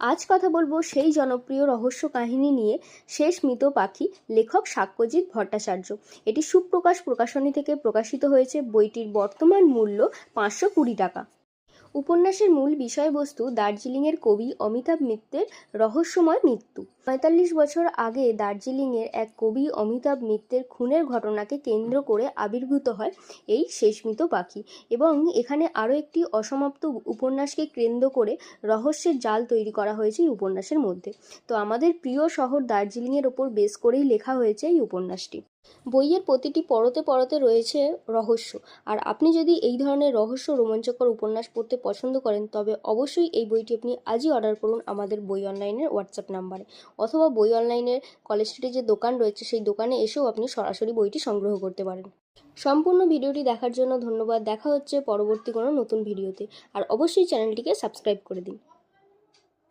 আজ কথা বলব সেই জনপ্রিয় রহস্য কাহিনী নিয়ে শেষ মৃত পাখি লেখক সাক্ষ্যজিৎ ভট্টাচার্য। এটি সুপ্রকাশ প্রকাশনী থেকে প্রকাশিত হয়েছে। বইটির বর্তমান মূল্য পাঁচশো কুড়ি টাকা। উপন্যাসের মূল বিষয়বস্তু দার্জিলিংয়ের কবি অমিতাভ মিত্রের রহস্যময় মৃত্যু। পঁয়তাল্লিশ বছর আগে দার্জিলিংয়ের এক কবি অমিতাভ মিত্রের খুনের ঘটনাকে কেন্দ্র করে আবির্ভূত হয় এই শেষমৃত পাখি এবং এখানে আরও একটি অসমাপ্ত উপন্যাসকে কেন্দ্র করে রহস্যের জাল তৈরি করা হয়েছে এই উপন্যাসের মধ্যে। তো আমাদের প্রিয় শহর দার্জিলিংয়ের ওপর বেস করেই লেখা হয়েছে এই উপন্যাসটি। বইয়ের প্রতিটি পরতে পরতে রয়েছে রহস্য। আর আপনি যদি এই ধরনের রহস্য রোমাঞ্চকর উপন্যাস পড়তে পছন্দ করেন, তবে অবশ্যই এই বইটি আপনি আজই অর্ডার করুন আমাদের বই অনলাইনের হোয়াটসঅ্যাপ নাম্বারে। অথবা বই অনলাইনের কলেজ স্ট্রিটে যে দোকান রয়েছে, সেই দোকানে এসেও আপনি সরাসরি বইটি সংগ্রহ করতে পারেন। সম্পূর্ণ ভিডিওটি দেখার জন্য ধন্যবাদ। দেখা হচ্ছে পরবর্তী কোনো নতুন ভিডিওতে। আর অবশ্যই চ্যানেলটিকে সাবস্ক্রাইব করে দিন।